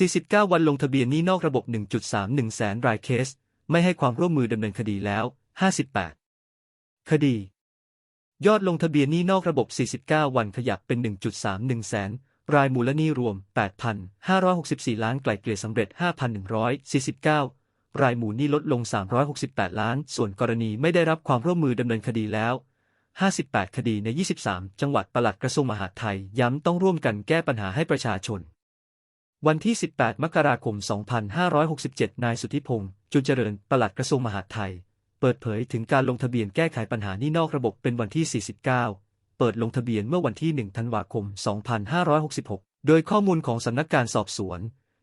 49 วันลงทะเบียนนี้นอกระบบ 1.31 แสนรายเคส ไม่ให้ความร่วมมือดำเนินคดีแล้ว 58 คดี ยอดลงทะเบียนนี้นอกระบบ 49 วันขยับเป็น 1.31 แสน รายมูลนี้รวม 8,564 ล้านไกล่เกลี่ยสำเร็จ 5,149 รายมูลนี้ลดลง 368 ล้าน ส่วนกรณีไม่ได้รับความร่วมมือดำเนินคดีแล้ว 58 คดีใน 23 จังหวัดปลัดกระทรวงมหาดไทย ย้ำต้องร่วมกันแก้ปัญหาให้ประชาชน วันที่ 18 มกราคม 2567 นายสุทธิพงษ์จุนเจริญ ปลัดกระทรวงมหาดไทย เปิดเผยถึงการลงทะเบียนแก้ไขปัญหานี่นอกระบบเป็นวันที่ 49 เปิดลงทะเบียนเมื่อวันที่ 1 ธันวาคม 2566 โดยข้อมูลของสำนักการสอบสวน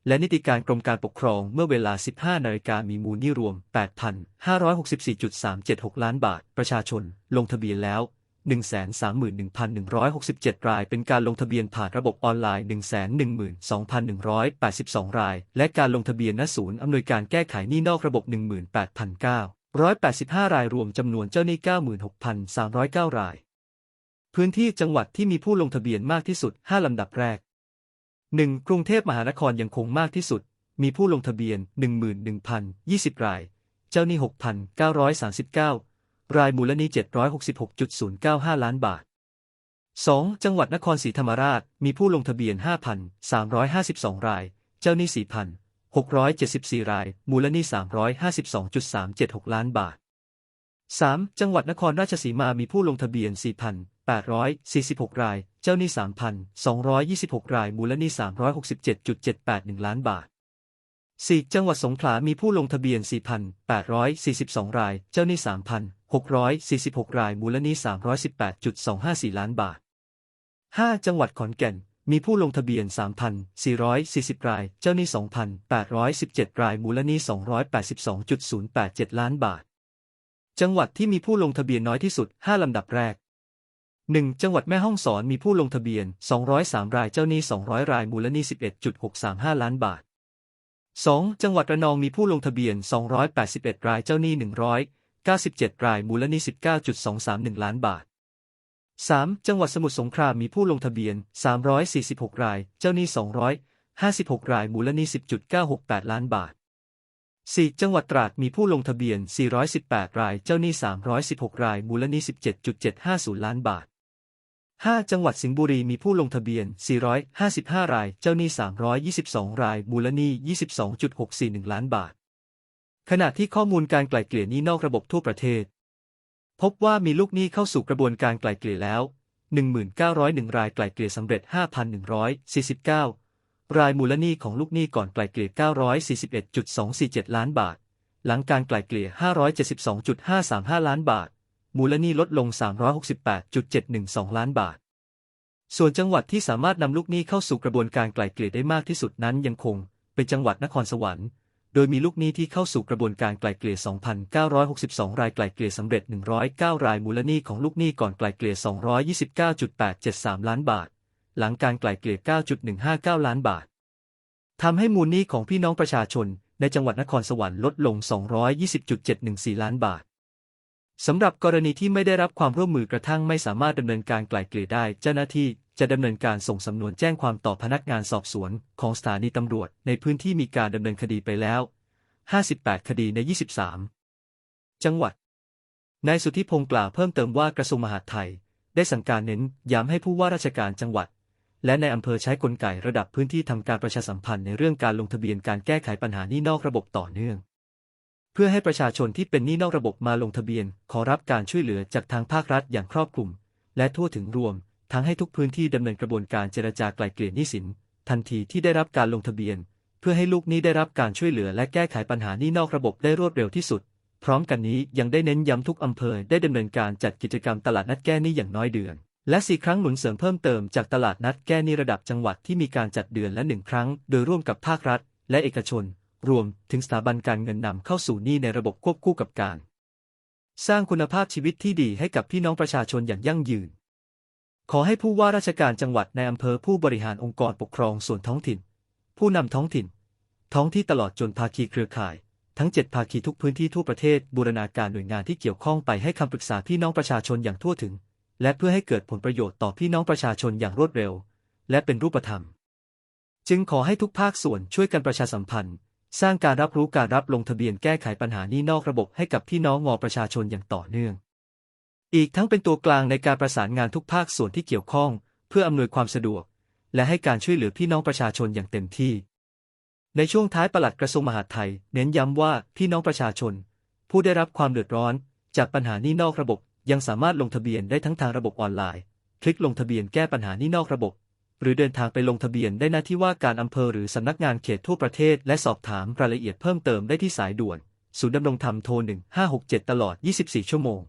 และนิติการกรมการปกครองเมื่อเวลา 15 นาฬิกามีมูลหนี้รวม 8,564.376 ล้านบาท ประชาชน ลงทะเบียนแล้ว 131,167 ราย เป็นการลงทะเบียนผ่านระบบออนไลน์ 112,182 ราย และการลงทะเบียนณศูนย์อำนวยการแก้ไขหนี้นอกระบบ 18,985 รายรวมจำนวนเจ้าหนี้ 96,309 ราย พื้นที่จังหวัดที่มีผู้ลงทะเบียนมากที่สุด 5 ลำดับแรก 1. กรุงเทพมหานครยังคงมากที่สุด มีผู้ลงทะเบียน 11,020 ราย เจ้าหนี้ 6,939 รายมูลหนี้766.095 ล้านบาท 2. จังหวัดนครศรีธรรมราช มีผู้ลงทะเบียน 5,352 ราย เจ้าหนี้4,674 ราย มูลหนี้352.376 ล้านบาท 3. จังหวัดนครราชสีมามีผู้ลงทะเบียน 4,846 ราย เจ้าหนี้3,226 ราย มูลหนี้367.781 ล้านบาท 4. จังหวัดสงขลา มีผู้ลงทะเบียน 4,842 ราย เจ้าหนี้ 646 ราย มูลหนี้318.254 ล้านบาท 5. จังหวัดขอนแก่น มีผู้ลงทะเบียน 3,440 ราย เจ้าหนี้ 2,817 ราย มูลหนี้282.087 ล้านบาท จังหวัดที่มีผู้ลงทะเบียนน้อยที่สุด 5 ลำดับแรก 1. จังหวัดแม่ฮ่องสอนมีผู้ลงทะเบียน 203 ราย เจ้าหนี้ 200 ราย มูลหนี้11.635 ล้านบาท 2. จังหวัดระนองมีผู้ลงทะเบียน 281 ราย เจ้าหนี้ 97 รายมูลหนี้19.231 ล้านบาท 3. จังหวัดสมุทรสงครามมีผู้ลงทะเบียน 346 ราย เจ้าหนี้ 256 ราย มูลหนี้10.968 ล้านบาท 4. จังหวัดตราดมีผู้ลงทะเบียน 418 ราย เจ้าหนี้ 316 ราย มูลหนี้17.750 ล้านบาท 5. จังหวัดสิงห์บุรีมีผู้ลงทะเบียน 455 ราย เจ้าหนี้ 322 ราย มูลหนี้22.641 ล้านบาท ขณะที่ข้อมูลการไกล่เกลี่ยหนี้นอกระบบทั่วประเทศ พบว่ามีลูกหนี้เข้าสู่กระบวนการไกล่เกลี่ยแล้ว 1,901 รายไกล่เกลี่ยสำเร็จ 5,149 รายมูลหนี้ของลูกหนี้ก่อนไกล่เกลี่ย 941.247 ล้านบาท หลังการไกล่เกลี่ย 572.535 ล้านบาท มูลหนี้ลดลง 368.712 ล้านบาท ส่วนจังหวัดที่สามารถนำลูกหนี้เข้าสู่กระบวนการไกล่เกลี่ยได้มากที่สุดนั้นยังคงเป็นจังหวัดนครสวรรค์ โดยมีลูกหนี้ที่เข้าสู่กระบวนการไกล่เกลี่ย 2,962 รายไกล่เกลี่ยสำเร็จ 109 รายมูลหนี้ของลูกหนี้ก่อนไกล่เกลี่ย 229.873 ล้านบาท หลังการไกล่เกลี่ย 9.159 ล้านบาท ทำให้มูลหนี้ของพี่น้องประชาชนในจังหวัดนครสวรรค์ลดลง 220.714 ล้านบาทสำหรับกรณีที่ไม่ได้รับความร่วมมือกระทั่งไม่สามารถดำเนินการไกล่เกลี่ยได้เจ้าหน้าที่ จะดำเนินการส่งสำนวนแจ้งความต่อพนักงานสอบสวนของสถานีตำรวจในพื้นที่มีการดำเนินคดีไปแล้ว 58 คดีใน 23 จังหวัด นายสุทธิพงศ์กล่าวเพิ่มเติมว่ากระทรวงมหาดไทย ได้สั่งการเน้นย้ำให้ผู้ว่าราชการจังหวัด และในอำเภอใช้กลไกระดับพื้นที่ทำการประชาสัมพันธ์ในเรื่องการลงทะเบียนการแก้ไขปัญหานี้นอกระบบต่อเนื่องเพื่อให้ประชาชนที่เป็นหนี้นอกระบบมาลงทะเบียน ขอรับการช่วยเหลือจากทางภาครัฐอย่างครอบคลุม และทั่วถึงรวม ทั้งให้ทุกพื้นที่ดำเนินกระบวนการเจรจาไกล่เกลี่ยหนี้สิน ทันทีที่ได้รับการลงทะเบียน เพื่อให้ลูกหนี้ได้รับการช่วยเหลือและแก้ไขปัญหานี้นอกระบบได้รวดเร็วที่สุด พร้อมกันนี้ยังได้เน้นย้ำทุกอำเภอได้ดำเนินการจัดกิจกรรมตลาดนัดแก้หนี้อย่างน้อยเดือน และสี่ครั้งหนุนเสริมเพิ่มเติมจากตลาดนัดแก้หนี้ระดับจังหวัดที่มีการจัดเดือนละหนึ่งครั้ง โดยร่วมกับภาครัฐ และเอกชน รวมถึงสถาบันการเงินนำเข้าสู่หนี้ในระบบควบคู่กับการ สร้างคุณภาพชีวิตที่ดีให้กับพี่น้องประชาชนอย่างยั่งยืน ขอให้ผู้ว่าราชการจังหวัดในอำเภอผู้บริหารองค์กรปกครองส่วนท้องถิ่น ผู้นำท้องถิ่น ท้องที่ตลอดจนภาคีเครือข่าย ทั้ง 7 ภาคีทุกพื้นที่ทั่วประเทศบูรณาการหน่วยงานที่เกี่ยวข้องไปให้คำปรึกษาพี่น้องประชาชนอย่างทั่วถึง และเพื่อให้เกิดผลประโยชน์ต่อพี่น้องประชาชนอย่างรวดเร็ว และเป็นรูปธรรม จึงขอให้ทุกภาคส่วนช่วยกันประชาสัมพันธ์ สร้างการรับรู้การรับลงทะเบียนแก้ไขปัญหานี้นอกระบบให้กับพี่น้องงอประชาชนอย่างต่อเนื่อง อีกทั้งเป็นตัวกลางในการประสานงานทุกภาคส่วนที่เกี่ยวข้อง เพื่ออำนวยความสะดวก และให้การช่วยเหลือพี่น้องประชาชนอย่างเต็มที่ ในช่วงท้ายปลัดกระทรวงมหาดไทย เน้นย้ำว่าพี่น้องประชาชน ผู้ได้รับความเดือดร้อน จากปัญหานี้นอกระบบยังสามารถลงทะเบียนได้ทั้งทางระบบออนไลน์ คลิกลงทะเบียนแก้ปัญหานี้นอกระบบ หรือเดินทางไปลงทะเบียนได้หน้าที่ว่าการอำเภอหรือสำนักงานเขตทั่วประเทศ และสอบถามรายละเอียดเพิ่มเติมได้ที่สายด่วน ศูนย์ดำรงธรรมโทร 1567 ตลอด 24 ชั่วโมง